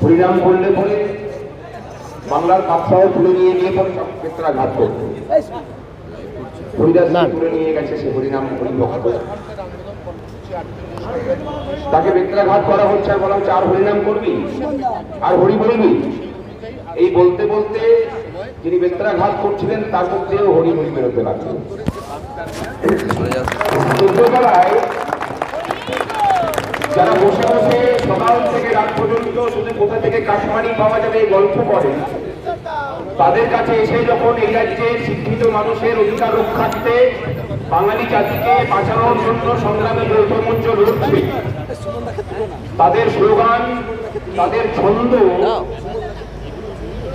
হরিনাম করলে পরে বাংলার কাপসাও তুলে নিয়ে গিয়ে পরে সব ক্ষেত্রা ঘাত করতো। হরিদাস তুলে নিয়ে গেছে সে হরিনাম হরিভক্ত তাকে বেত্রাঘাত করা হচ্ছে আর বলা হচ্ছে আর হরিনাম করবি? আর হরি বলবি এই বলতে বলতে যিনি বেত্রাঘাত করছিলেন তার মধ্যেও হরি হরি বেরোতে লাগল। চোদ্দতলায় যারা বসে বসে সকাল থেকে রাত পর্যন্ত শুধু কোথা থেকে কাঠমানি পাওয়া যাবে গল্প করে, তাদের কাছে এসে যখন এই রাজ্যে শিক্ষিত মানুষের অধিকার রক্ষার্থে বাঙালি জাতিকে বাঁচানোর জন্য সংগ্রামে যৌথ মঞ্চ তাদের স্লোগান, তাদের ছন্দ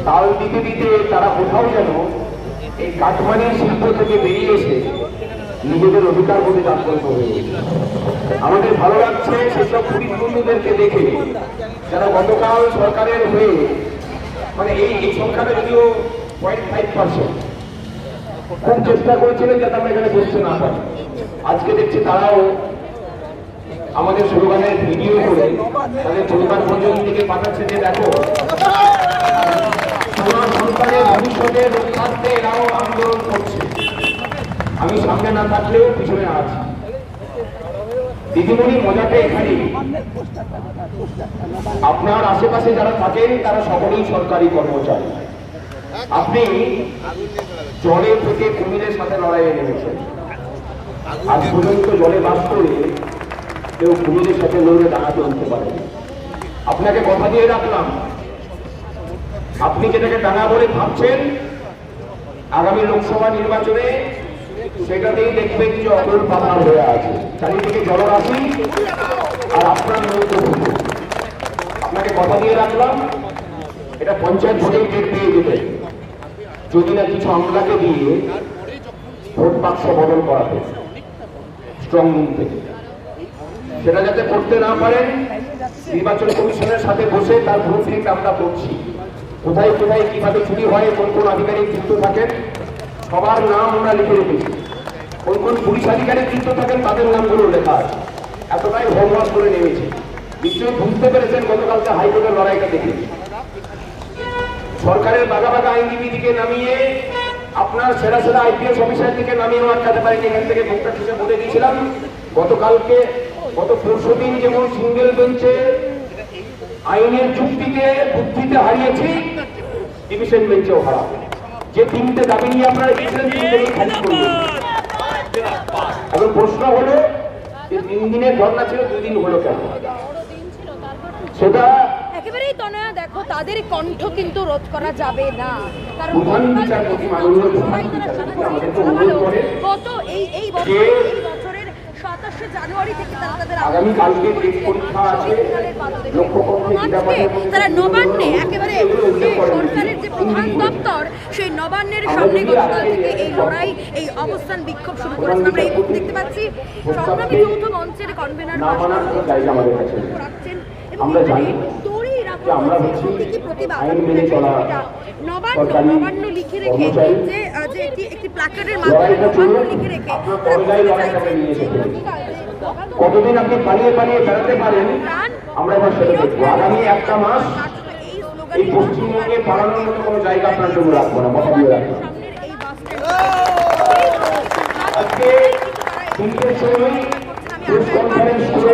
তাল দিতে দিতে তারা কোথাও যেন এই কাঠমানির শিল্প থেকে বেরিয়ে নিজেদের অধিকার গেছে। আমাদের ভালো লাগছে সেসব পুলিশ বন্ধুদেরকে দেখে। যারা গতকাল সরকারের হয়ে মানে এই এই সংখ্যাটা যদিও পয়েন্ট ফাইভ পার্সেন্ট খুব চেষ্টা করেছিলেন যাতে আমরা এখানে বসতে না পারি। আজকে দেখছি তারাও আমাদের স্লোগানের ভিডিও করে তাদের পরিবার পর্যন্ত থেকে পাঠাচ্ছে যে, দেখো, তোমার সন্তানের ভবিষ্যতের রক্ষার্থে এরাও আন্দোলন করছে। আমি সামনে না থাকলেও পিছনে আছি। দিদিমণির মজাটা এখানে। আপনার আশেপাশে যারা থাকেন, তারা সকলেই সরকারি কর্মচারী। আপনি জলে থেকে কুমিরের সাথে লড়াইয়ে নেমেছেন। আজ পর্যন্ত জলে বাস করে কেউ কুমিরের সাথে লড়ে দাঁড়াতে উঠতে পারে আপনাকে কথা দিয়ে রাখলাম। আপনি যেটাকে ডাঙা বলে ভাবছেন, আগামী লোকসভা নির্বাচনে সেটাতেই দেখবেন যে অটল পাহাড় হয়ে আছে। চারিদিকে জলরাশি আর আপনার নৌকো আপনাকে কথা দিয়ে রাখলাম, এটা পঞ্চায়েত ভোটেই টের পেয়ে যেতে যদি না কিছু আমলাকে দিয়ে ভোট বাক্স বদল করাতে স্ট্রং রুম থেকে। সেটা যাতে করতে না পারেন নির্বাচন কমিশনের সাথে বসে তার থেকে আমরা করছি। কোথায় কোথায় কীভাবে চুরি হয়, কোন কোন আধিকারিক যুক্ত থাকেন, সবার নাম আমরা লিখে রেখেছি। কোন কোন পুলিশ আধিকারিক যুক্ত থাকেন, তাদের নামগুলো লেখা আছে। এতটাই হোমওয়ার্ক করে নেমেছি। নিশ্চয়ই বুঝতে পেরেছেন, গতকালকে হাইকোর্টের লড়াইটা দেখে সরকারের বাগা বাগা আইনজীবীদিকে নামিয়ে, আপনার সেরা সেরা আইপিএস অফিসার দিকে নামিয়েও আটকাতে পারেনি, এখান থেকে মুখটা ঠুসে বলে দিয়েছিলাম। গতকালকে, গত পরশু দিন যেমন সিঙ্গেল বেঞ্চে আইনের যুক্তিকে বুদ্ধিতে হারিয়েছি, ডিভিশন বেঞ্চেও হারা যে তিনটে দাবি নিয়ে আপনারা খালি করবেন এখন প্রশ্ন হলো যে তিন দিনের ধর্ণা ছিল দুই দিন হলো কেন? সেটা একেবারেই তনয়া দেখো তাদের কণ্ঠ কিন্তু রোধ করা যাবে না। কারণ গত এই এই বছর যে এই বছরের সাতাশে জানুয়ারি থেকে তারা নবান্নে একেবারে যে সরকারের যে প্রধান দপ্তর সেই নবান্নের সামনে গতকাল থেকে এই লড়াই এই অবস্থান বিক্ষোভ শুরু করেছেন। আমরা এই দেখতে পাচ্ছি সংগ্রামী যৌথ মঞ্চের কনভেনার। রাখছেন এবং যে প্রতিবাদ মেনে নবান্ন নবান্ন লিখে রেখে। যে যে একটি একটি প্ল্যাকার্ডের মাধ্যমে নবান্ন লিখে রেখে কতদিন আপনি পালিয়ে পালিয়ে বেড়াতে পারেন আমরা এবার সেটা দেখব আগামী একটা মাস এই পশ্চিমবঙ্গে পালানোর মতো কোনো জায়গা আপনার জন্য রাখব না কথা দিয়ে রাখব আজকে তিনটে সময় প্রেস কনফারেন্স করে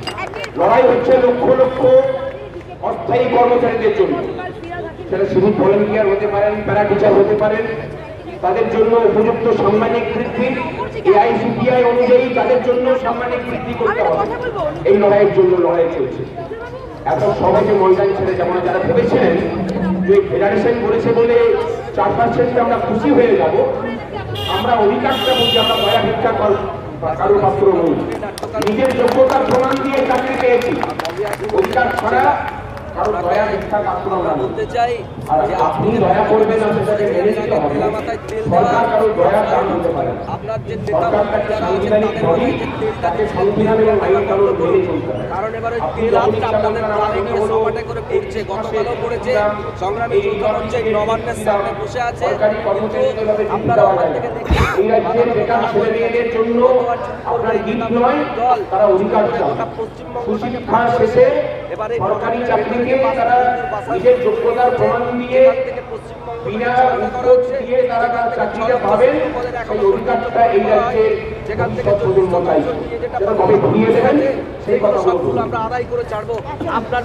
লড়াই হচ্ছে লক্ষ লক্ষ অস্থায়ী কর্মচারীদের জন্য। সেটা শুধু ভলেন্টিয়ার হতে পারেন প্যারা টিচার হতে পারেন তাদের জন্য উপযুক্ত সাম্মানিক বৃদ্ধি এআইসিপিআই অনুযায়ী তাদের জন্য সাম্মানিক বৃদ্ধি করতে হবে। এই লড়াইয়ের জন্য লড়াই চলছে। এত সহজে ময়দান ছেড়ে যেমন যারা ভেবেছিলেন যে ফেডারেশন করেছে বলে চার পার্সেন্টে আমরা খুশি হয়ে যাব আমরা অধিকারটা বুঝি আমরা দয়া ভিক্ষা কর পাত্র নিজের যোগ্যতার প্রমাণ দিয়ে চাকরি পেয়েছি। অধিকার ছাড়া বলতে চাই যে আপনি দয়া করবেন মাথায় তেল দেওয়া আপনার যে নেতা সরকার আছেন তাদের বডি যে তেলটা তাকে সংবিধান এবং আইন কানুন চলতে হবে কারণ এবার ওই তেল হাতটা আপনাদের প্রাণে আমাকে সপাটে করে পড়ছে গতকালও পড়েছে সংগ্রামী এই মঞ্চে নবান্নের সামনে বসে আছে কিন্তু আপনারা ওখান থেকে এবারে সরকারি চাকরিকে তারা নিজের যোগ্যতার প্রমাণ দিয়ে বিনা উদ্যোগ দিয়ে তারা তার চাকরিটা পাবেন সেই অধিকারটা এই রাজ্যের থেকে যেটা কবে ঘুরিয়ে দেবেন সেই কথা আমরা আদায় করে ছাড়বো। আপনার